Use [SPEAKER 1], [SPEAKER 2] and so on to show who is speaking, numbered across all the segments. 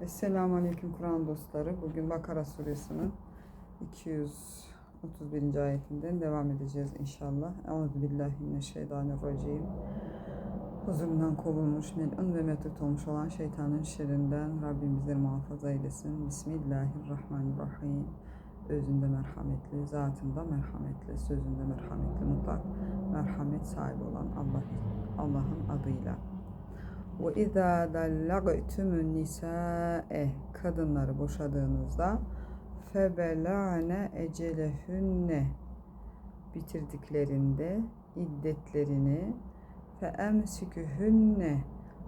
[SPEAKER 1] Esselamu Aleyküm Kur'an dostları. Bugün Bakara suresinin 231. ayetinden devam edeceğiz inşallah. Euzubillahimineşşeytanirracim. Huzurundan kovulmuş, melun ve metut olmuş olan şeytanın şerrinden Rabbim bizleri muhafaza eylesin. Bismillahirrahmanirrahim. Özünde merhametli, zatında merhametli, sözünde merhametli, mutlak merhamet sahibi olan Allah Allah'ın adıyla. Ve izâ dallagtümün nisâe. Kadınları boşadığınızda febelâne ecelehünne. Bitirdiklerinde iddetlerini fe emsikühünne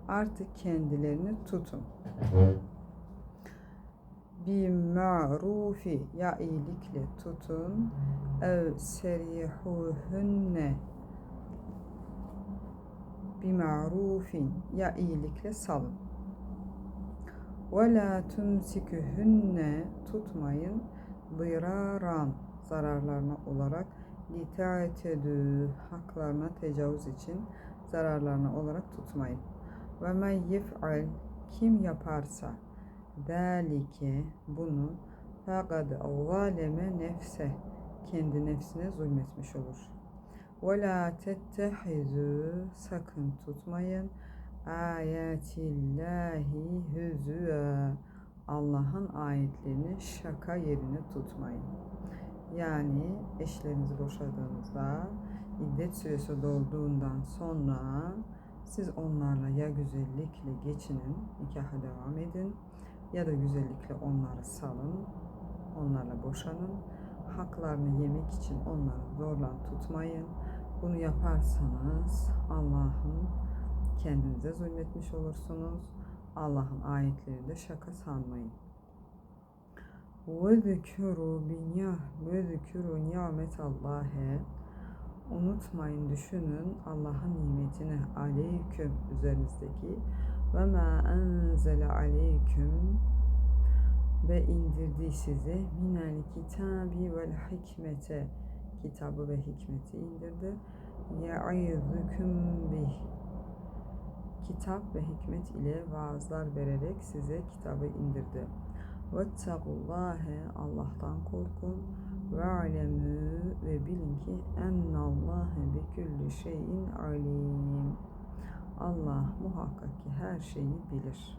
[SPEAKER 1] artık kendilerini tutun. Bir ma'rufi ya iyilikle tutun. Ev serihuhünne bima'rufin ya iyilikle salın. Ve la tumsikühünne tutmayın dıraran zararlarına olarak lita'tedü haklarına tecavüz için zararlarına olarak tutmayın. Ve men yef'al kim yaparsa dalike bunu fagad zaleme nefse kendi nefsine zulmetmiş olur. Ve la tettehizü sakın tutmayın ayatillahi hüzüa Allah'ın ayetlerini şaka yerine tutmayın. Yani eşlerinizi boşadığınızda iddet süresi dolduğundan sonra siz onlarla ya güzellikle geçinin, nikaha devam edin ya da güzellikle onları salın, onlarla boşanın. Haklarını yemek için onları zorla tutmayın. Bunu yaparsanız Allah'ın kendinize zulmetmiş olursunuz. Allah'ın ayetlerinde şaka sanmayın. Zükürü binya ve zükürü nimetallahi Unutmayın, düşünün Allah'ın nimetini aleyküm üzerinizdeki ve ma enzele aleyküm ve indirdi size minel kitabi vel hikmete kitabı ve hikmeti indirdi. Ya'izüküm bih kitap ve hikmet ile vaazlar vererek size kitabı indirdi. Vettakullâhe Allah'tan korkun ve alemü ve bilin ki ennallâhe bi külli şeyin alim. Allah muhakkak ki her şeyi bilir.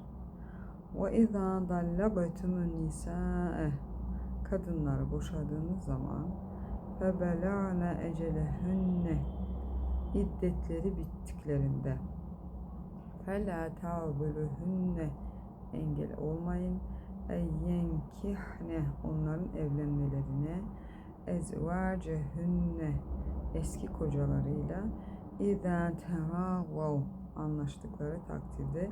[SPEAKER 1] Ve izâ dallagtumun nisâe kadınları boşadığınız zaman febelâne ecelehünne iddetleri bittiklerinde. Fela tavbülühünne engel olmayın. Yenkihne onların evlenmelerine ezvacehünne eski kocalarıyla İzâ tevâvav anlaştıkları takdirde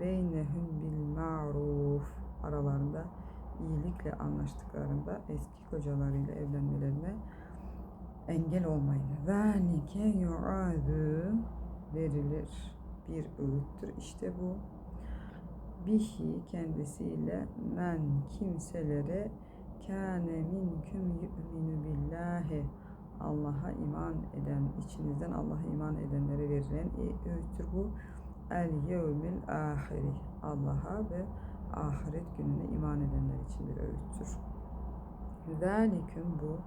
[SPEAKER 1] beynehum bil ma'ruf aralarında iyilikle anlaştıklarında eski kocalarıyla evlenmelerine engel olmayın. Zâlike yu'âdü verilir bir öğüttür. İşte bu bihi kendisiyle men kimselere kâne minküm yu'minu billahi Allah'a iman eden, içinizden Allah'a iman edenlere verilen öğüttür bu. El yevmil ahiri Allah'a ve ahiret gününe iman edenler için bir öğüttür. Zâliküm bu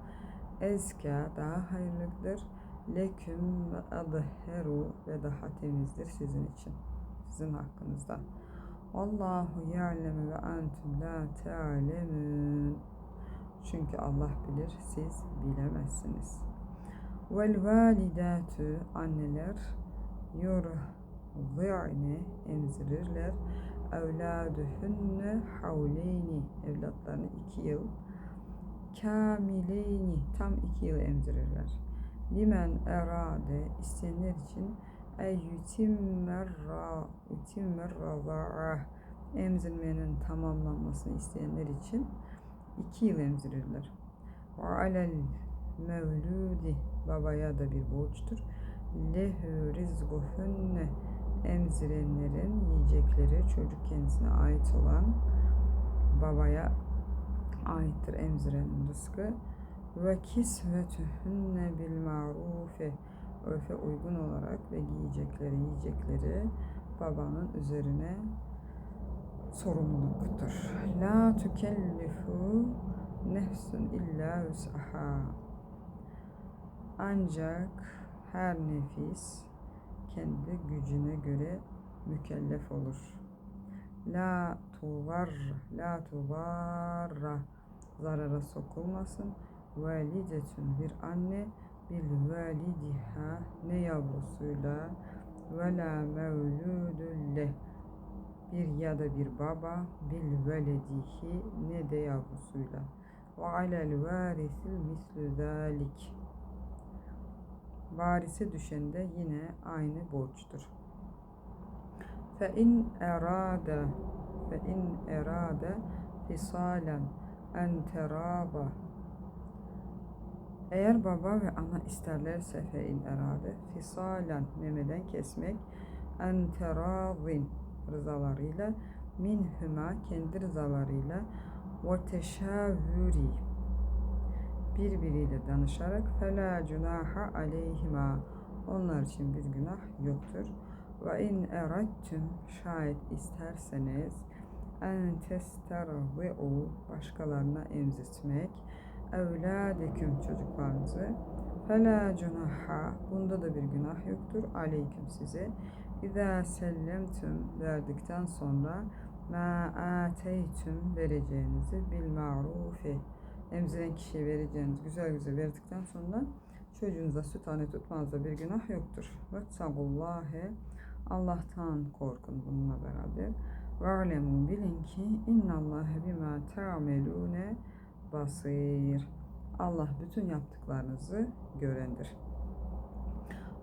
[SPEAKER 1] ezka daha hayırlıdır leküm ve adheru ve daha temizdir sizin için. Sizin hakkınızda. Allahu ya'lemu ve entum la ta'lemun. Çünkü Allah bilir, siz bilemezsiniz. Vel validatu anneler yurdi'ne emzirirler. Evladuhunne havleyni evlatlarını iki yıl kamileyni. Tam iki yıl emzirirler. Limen erade isteyenler için eyyutimmer razaa emzirmenin tamamlanmasını isteyenler için iki yıl emzirirler. Ve alel mevludi. Babaya da bir borçtur. Lehü rizguhunne emzirenlerin yiyecekleri çocuk kendisine ait olan babaya aittir emzirenin rızkı ve kisvetühünne bil marufi örfe uygun olarak ve giyecekleri yiyecekleri babanın üzerine sorumluluktur. La tükellifu nefsun illa vüs'aha. Ancak her nefis kendi gücüne göre mükellef olur. La tuvar, la tuvarra zarara sokulmasın. Validetün bir anne bil validiha ne yavrusuyla. Ve la mevludun leh bir ya da bir baba bil veledihi ne de yavrusuyla. Ve alel varisil mislu zalik varise düşen de yine aynı borçtur. Fe in erada fe in erada fisalen eğer baba ve ana isterlerse fe in erade fisalen memeden kesmek en rızalarıyla minhuma kendi rızalarıyla ve teşavüri birbiriyle danışarak fela cunaha aleyhima onlar için bir günah yoktur. Ve in erattum şayet isterseniz en testervi'u başkalarına emzirtmek evladeküm çocuklarınızı. Fela cunaha bunda da bir günah yoktur. Aleyküm size. İzâ sellemtüm verdikten sonra ma ateytüm vereceğinizi bil marufi emziren kişiye vereceğiniz güzel güzel verdikten sonra çocuğunuza süt anne tutmanızda bir günah yoktur. Ve tabullâhe Allah'tan korkun bununla beraber. Ve alemu bilin ki innallâhe bimâ te'amelûne basir. Allah bütün yaptıklarınızı görendir.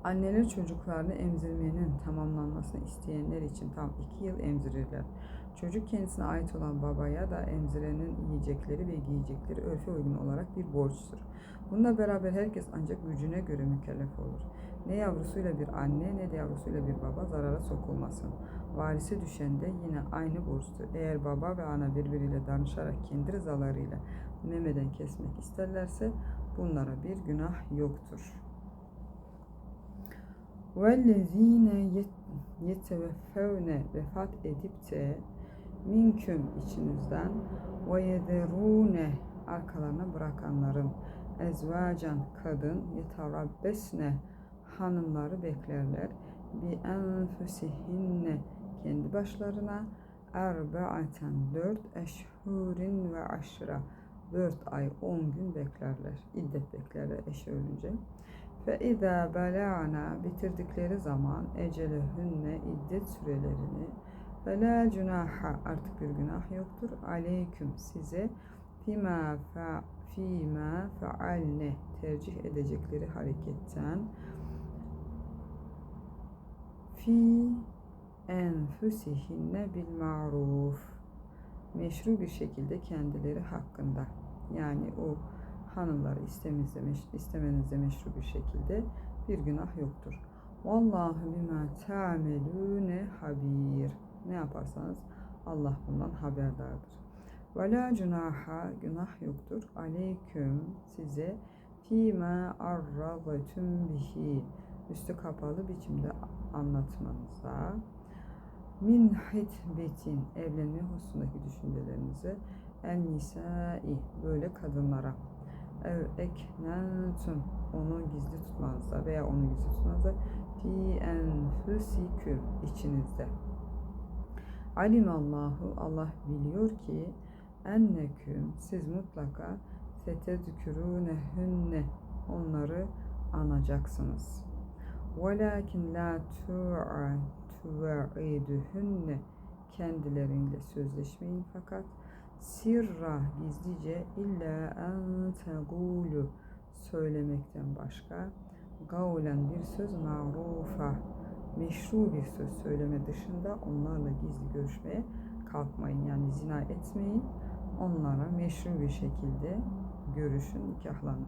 [SPEAKER 1] Anneler çocuklarını emzirmenin tamamlanmasını isteyenler için tam iki yıl emzirirler. Çocuk kendisine ait olan babaya da emzirenin yiyecekleri ve giyecekleri örfe uygun olarak bir borçtur. Bununla beraber herkes ancak gücüne göre mükellef olur. Ne yavrusuyla bir anne ne de yavrusuyla bir baba zarara sokulmasın. Varisi düşen de yine aynı borçtur. Eğer baba ve ana birbiriyle danışarak kendi rızalarıyla memeden kesmek isterlerse bunlara bir günah yoktur. وَالَّذ۪ينَ يَتَوَفَّوْنَ vefat edip de minküm içinizden ve yederune arkalarına bırakanların ezvacan kadın yetarabbesne hanımları beklerler. Bi enfusihinne kendi başlarına. Erbaaten dört eşhurin ve aşra. Dört ay on gün beklerler iddet beklerler eşi ölünce. Ve izâ belâna bitirdikleri zaman ecelehünne iddet sürelerini. Ve la cunaha artık bir günah yoktur. Aleyküm size fima fa fima faalne tercih edecekleri hareketten fi enfusihinne bil maruf meşru bir şekilde kendileri hakkında yani o hanımları istemenize, istemenizde meşru bir şekilde bir günah yoktur. Vallahu bima ta'melune habir. Ne yaparsanız Allah bundan haberdardır. Ve la cunaha günah yoktur. Aleyküm size fîmâ arradatum bihi üstü kapalı biçimde anlatmanıza min hitbetin evlenme hususundaki düşüncelerinizi en nisai böyle kadınlara ev eknentum onu gizli tutmanızda veya onu gizli tutmanızda fi enfusiküm içinizde. Alimallahu Allah biliyor ki enneküm siz mutlaka setedkürûnehünne onları anacaksınız. Velakin la tu'idühünne kendileriyle sözleşmeyin fakat sirra gizlice illa en tegulu söylemekten başka gavlen bir söz marufa meşru bir söz söyleme dışında onlarla gizli görüşmeye kalkmayın. Yani zina etmeyin. Onlara meşru bir şekilde görüşün, nikahlanın.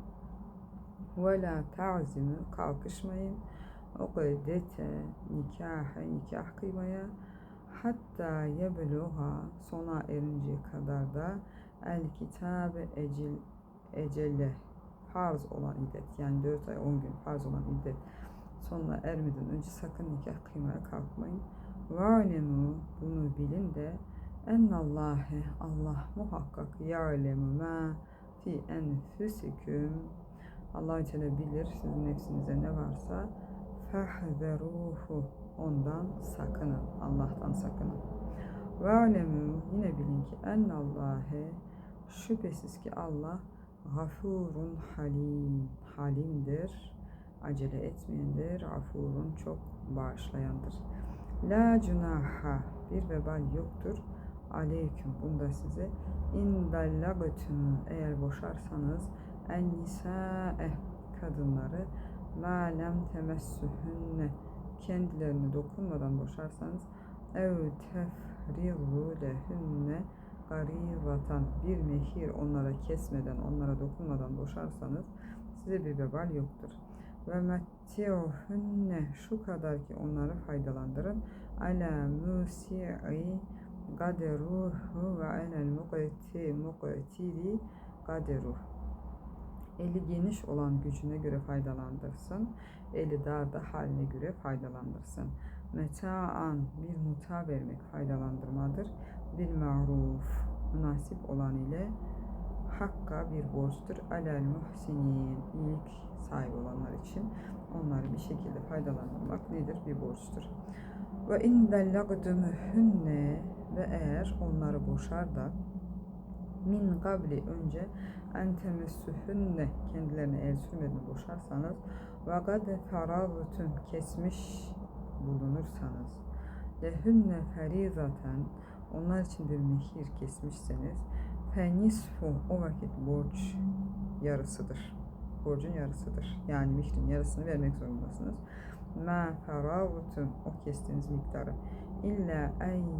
[SPEAKER 1] Ve la ta'zimu kalkışmayın. O gıdete nikah, nikah kıymaya hatta yebluha sona erinceye kadar da el kitabe ecil ecelle farz olan iddet yani 4 ay 10 gün farz olan iddet sonuna ermeden önce sakın nikah kıymaya kalkmayın. Valemu bunu bilin de Ennallâhe Allah muhakkak ya'lemu ma fi enfüsiküm Allah Teala bilir sizin nefsinizde ne varsa fehzeruhu ondan sakının Allah'tan sakının. Alemu yine bilin ki ennallâhe şüphesiz ki Allah gafurun halim halimdir acele etmeyendir afurun çok bağışlayandır. La cunaha bir vebal yoktur. Aleyküm bunda size in dallagtum eğer boşarsanız en nisa'e kadınları ma lem temessuhunne kendilerine dokunmadan boşarsanız ev tefrizu lehunne garizatan bir mehir onlara kesmeden onlara dokunmadan boşarsanız size bir vebal yoktur. Ve metti'uhunne şu kadar ki onları faydalandırın. Ala musi'i gaderuhu ve alel muqti muqtiri gaderuh eli geniş olan gücüne göre faydalandırsın. Eli darda haline göre faydalandırsın. Metaan bir muta vermek faydalandırmadır. Bir maruf münasip olan ile hakka bir borçtur. Alel muhsinin iyilik sahibi olanlar için onları bir şekilde faydalandırmak nedir? Bir borçtur. Ve in dellagdumuhunne ve eğer onları boşar da min kabli önce en temessühünne kendilerine el sürmeden boşarsanız ve gade faraztun kesmiş bulunursanız lehünne ferizaten onlar için bir mehir kesmişseniz fenisfu o vakit borç yarısıdır. Borcun yarısıdır. Yani mihrin yarısını vermek zorundasınız. Ma faraztum o kestiğiniz miktarı illa en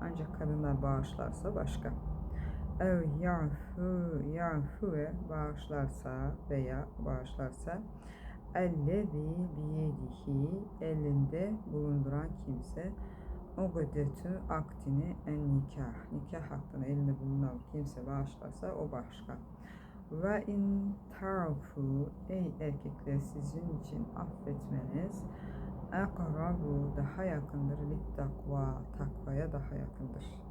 [SPEAKER 1] ancak kadınlar bağışlarsa başka ev yafu yafuve bağışlarsa veya bağışlarsa ellezi biyedihi elinde bulunduran kimse o gıdetü aktini en nikah. Nikah hakkını elinde bulunan kimse bağışlarsa o başka. Ve in tarfu ey erkekler sizin için affetmeniz akrabu daha yakındır. Lit takva takvaya daha yakındır.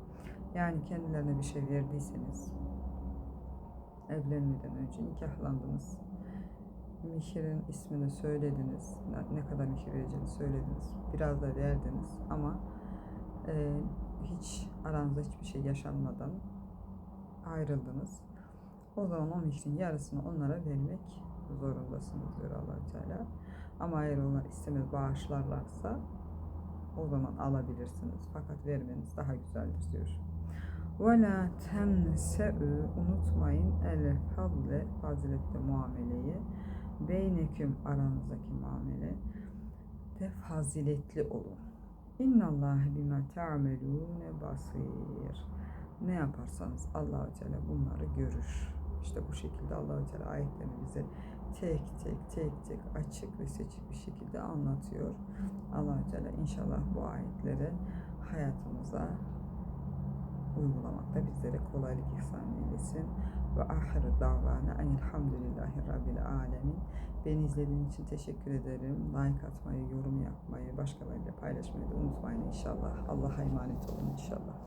[SPEAKER 1] Yani kendilerine bir şey verdiyseniz evlenmeden önce nikahlandınız. Mihirin ismini söylediniz. Ne kadar mihir vereceğini söylediniz. Biraz da verdiniz ama e, hiç aranızda hiçbir şey yaşanmadan ayrıldınız. O zaman o mihrin yarısını onlara vermek zorundasınız diyor allah Teala. Ama eğer onlar istemez bağışlarlarsa o zaman alabilirsiniz. Fakat vermeniz daha güzeldir diyor. Ve la tense'ü unutmayın el fadle faziletli muameleyi beyneküm aranızdaki muamele de faziletli olun. İnnallâhe bime te'amelûne basir. Ne yaparsanız allah Teala bunları görür. İşte bu şekilde allah Teala ayetlerini bize tek tek tek tek açık ve seçik bir şekilde anlatıyor. allah Teala inşallah bu ayetleri hayatımıza uygulamakta bizlere kolaylık ihsan eylesin. Ve ahiru davana enilhamdülillahi rabbil alemin. Beni izlediğiniz için teşekkür ederim. Like atmayı, yorum yapmayı, başkalarıyla paylaşmayı da unutmayın inşallah. Allah'a emanet olun inşallah.